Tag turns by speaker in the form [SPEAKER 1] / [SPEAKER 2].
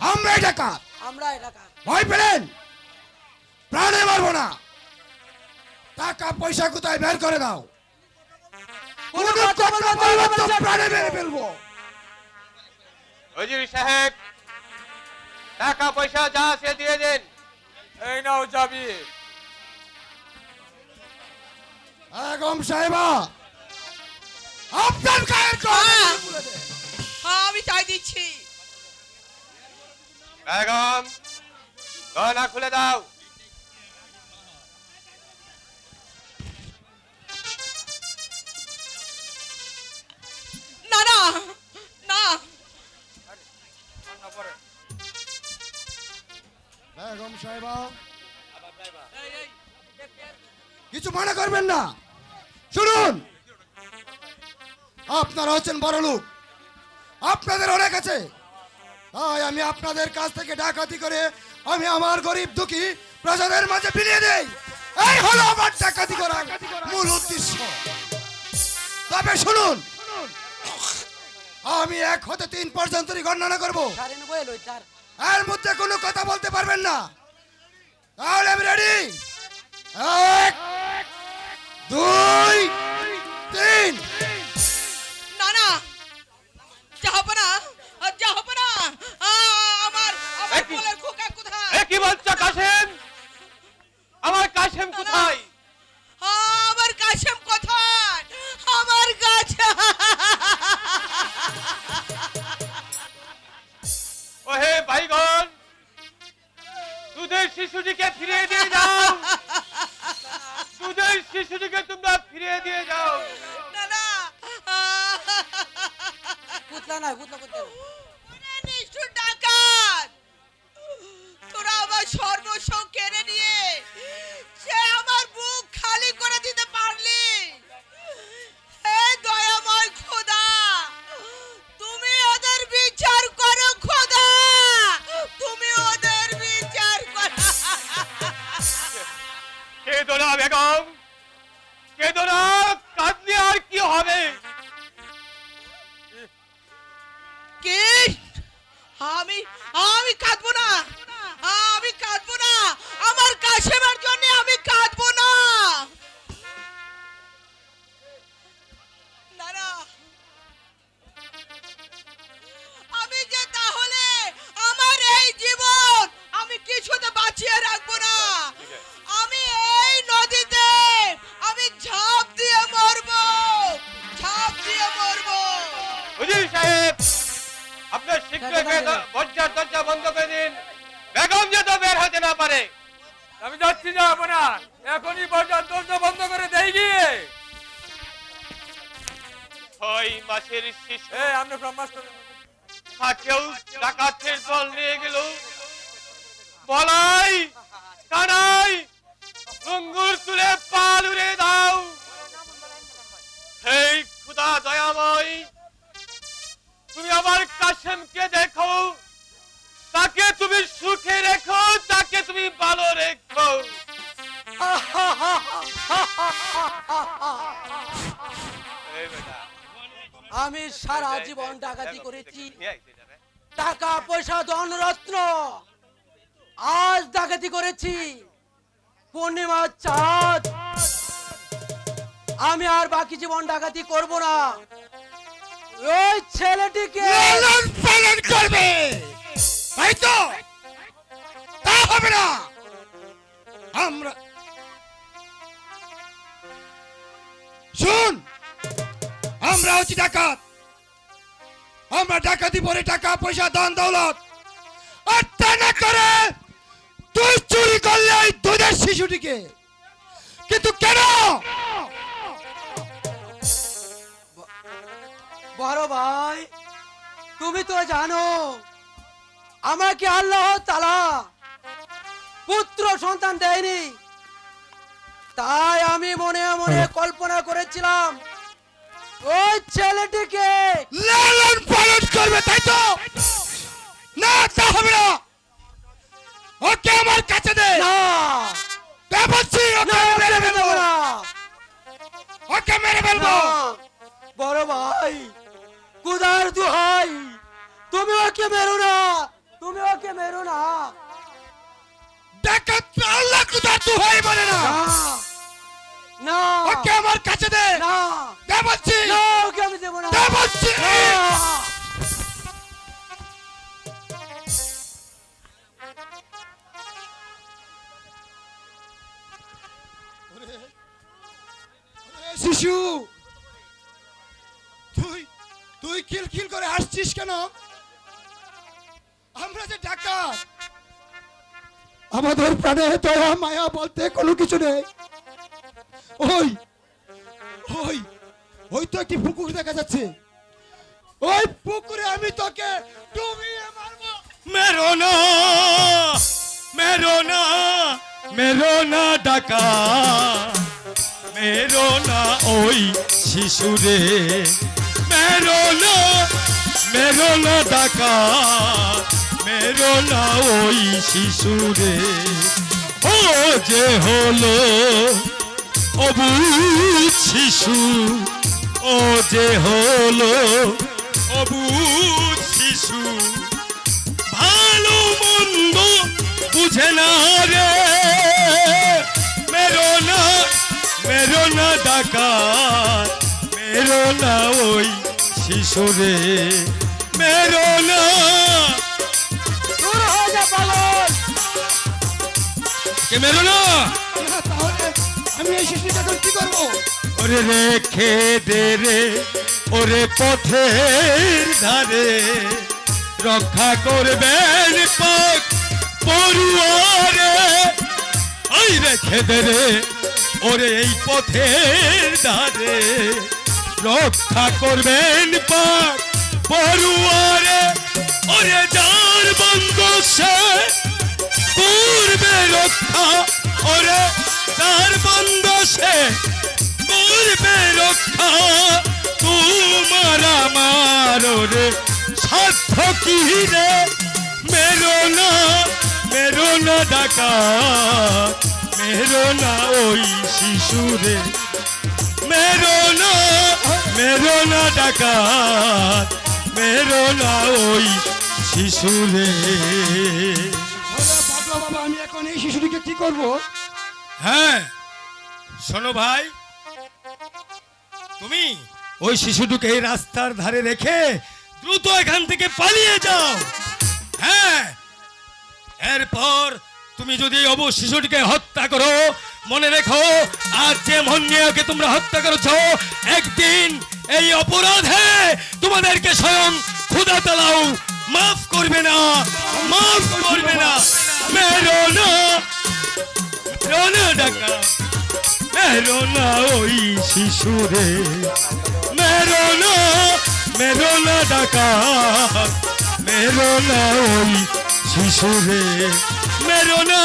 [SPEAKER 1] আমরাই ডাকাত
[SPEAKER 2] আমরা এলাকা
[SPEAKER 1] ভয় পেলেন? প্রাণে মারবো না। টাকা পয়সা কোথায় বের করে দাও?
[SPEAKER 2] কথা
[SPEAKER 1] কথা। প্রাণে মেরে ফেলব?
[SPEAKER 3] হজির সাহেব টাকা পয়সা যা আছে দিয়ে দেন।
[SPEAKER 4] এই নাও যাবি
[SPEAKER 1] আগম সাহেবা। আপনার গায়ের
[SPEAKER 2] হ্যাঁ।
[SPEAKER 1] খুলে দে।
[SPEAKER 2] হ্যাঁ আমি চাই দিচ্ছি।
[SPEAKER 3] বেগম গয়না খুলে দাও।
[SPEAKER 2] না না না।
[SPEAKER 1] বেগম সাহেবা। কিছু মনে করবেন না। শুনুন। আপনারা হচ্ছেন বড় লোক আপনাদের অনেক আছে। তাই আমি আপনাদের কাছ থেকে ডাকাতি করে আমি আমার গরিব দুঃখী প্রজাদের মাঝে বিলিয়ে দেই। এই হলো আমার ডাকাতি করার মূল উদ্দেশ্য। তবে শুনুন, আমি এক হতে তিন পর্যন্তই গণনা করব। এর মধ্যে কোনো কথা বলতে পারবেন না। তাহলে আমি রেডি এক, দুই, তিন।
[SPEAKER 2] আমার আমার কোলের খোকা কোথায়?
[SPEAKER 3] এ কি বলছো কাসেম আমার কাসেম কোথায়?
[SPEAKER 2] আমার কাশেম কোথায়? আমার কাছে।
[SPEAKER 3] ও হে ভাইগণ দুধের শিশুটিকে ফিরিয়ে দিয়ে যাও। দুধের শিশুটিকে তোমরা ফিরিয়ে দিয়ে যাও।
[SPEAKER 2] না না
[SPEAKER 5] পুতলা নয় পুতলা পুতলা।
[SPEAKER 3] কেঁদো না বেগম চেতনা কাঁদলে আর কি হবে?
[SPEAKER 2] কে? আমি আমি কাঁদবো না, আমি কাঁদবো না। আমার কাশেমার জন্য আমি কাঁদবো না।
[SPEAKER 3] বজ্জার দরজা বন্ধ করে দিন। বেগম যেন বের হতে না পারে।
[SPEAKER 4] আমি যাচ্ছি যাব না এখনই বাজার দরজা বন্ধ করে দেই গিয়ে।
[SPEAKER 3] ছয় মাসের শিশু।
[SPEAKER 4] এই ব্রহ্মাস্ত্র
[SPEAKER 3] থাকেও ডাকাতের দল নিয়ে গেল। বলাই কানাই লঙ্গুর তুলে পাল উড়ে দাও।
[SPEAKER 5] আমি সারা জীবন ডাকাতি করেছি। টাকা, পয়সা, ধনরত্ন। আজ ডাকাতি করেছি। পূর্ণিমা চাঁদ। আমি আর বাকি জীবন ডাকাতি করব না। ওই ছেলেটিকে
[SPEAKER 1] লালন পালন করবে। তাই তো? তা হবে না। আমরা শুন! আমরা হচ্ছি ডাকাত। আমরা ডাকাতি পরে টাকা পয়সা দান দৌলত। আর তা না করে তুই চুরি করলে ওই দুধের শিশুটিকে। কিন্তু কেন?
[SPEAKER 5] বড় ভাই তুমি তো জানো আমাকে আল্লাহ তালা পুত্র সন্তান দেয়নি? তাই আমি মনে মনে কল্পনা করেছিলাম ওই ছেলেটিকে
[SPEAKER 1] লালন পালন করবে তাই তো? না তা হবে না। ওকে আমার কাছে দে।
[SPEAKER 5] না।
[SPEAKER 1] বলছি ওকে মেরে ফেলব। ওকে মেরে ফেলব।
[SPEAKER 5] বড় ভাই কুদার দুহাই তুমি ওকে মেরো না তুমি ওকে মেরো না।
[SPEAKER 1] ডাকাত আল্লাহ কুদা তু হয় বলে না।
[SPEAKER 5] না।
[SPEAKER 1] ওকে আমার কাছে দে।
[SPEAKER 5] না।
[SPEAKER 1] দে বলছি।
[SPEAKER 5] না ওকে আমি দেবো না।
[SPEAKER 1] দে বলছি। শিশু। তুই তুই খিলখিল করে হাসছিস কেন? আমরা যে ডাকাত। আমাদের প্রাণে দয়া মায়া বলতে কোনো কিছু নেই। ওই ওই ওই তো একটি পুকুর দেখা যাচ্ছে। ওই পুকুরে আমি তোকে ডুবিয়ে মারবো।
[SPEAKER 6] মেরো না মেরো না মেরো না ডাকা। মেরো না ওই শিশুরে। মেরো না মেরো না ডাকা। মেরো না ওই শিশুরে। ও যে হলো অবুধ শিশু ও যে হলো অবুধ শিশু। ভালো মন্দ বুঝে না রে। মেরো না মেরো না ডাকাত মেরো না ওই শিশুরে মেরো না।
[SPEAKER 5] হয়ে
[SPEAKER 6] মেরো না?
[SPEAKER 1] তাহলে আমি এই শিশুটা এখন কি করব?
[SPEAKER 6] ওরে রেখে দে রে, ওরে পথের ধারে। রক্ষা করবেন পাক পড়ুয়ারে। ওই রেখে দে রে, ওরে এই পথের ধারে। রক্ষা করবেন পাক পড়ুয়ারে। ওরে যার বন্ধ সে করবে রক্ষা। তার বন্ধ সে করবে রক্ষা। তোমার আমার রে সাধ্য কি রে? মেরো না মেরো না ডাকা, মেরো না ওই শিশুরে। মেরো না মেরো না ডাকা, মেরো না ওই শিশুরে।
[SPEAKER 1] আমি এখন এই শিশুটিকে কি করব?
[SPEAKER 6] হ্যাঁ শোনো ভাই। তুমি ওই শিশুটিকে এই রাস্তার ধারে রেখে দ্রুত এখান থেকে পালিয়ে যাও। হ্যাঁ এরপর তুমি যদি অবশ শিশুটিকে হত্যা করো, মনে রেখো আজ যে মন তোমরা হত্যা করেছ, একদিন এই অপরাধে তোমাদেরকে স্বয়ং খুদা তালাও মাফ করবে না, মাফ করবে না। মেরো না না ডাকা। মেরো না ওই শিশুরে মেরো না মেরো না ডাকা। মেরো না ওই শিশুরে মেরো না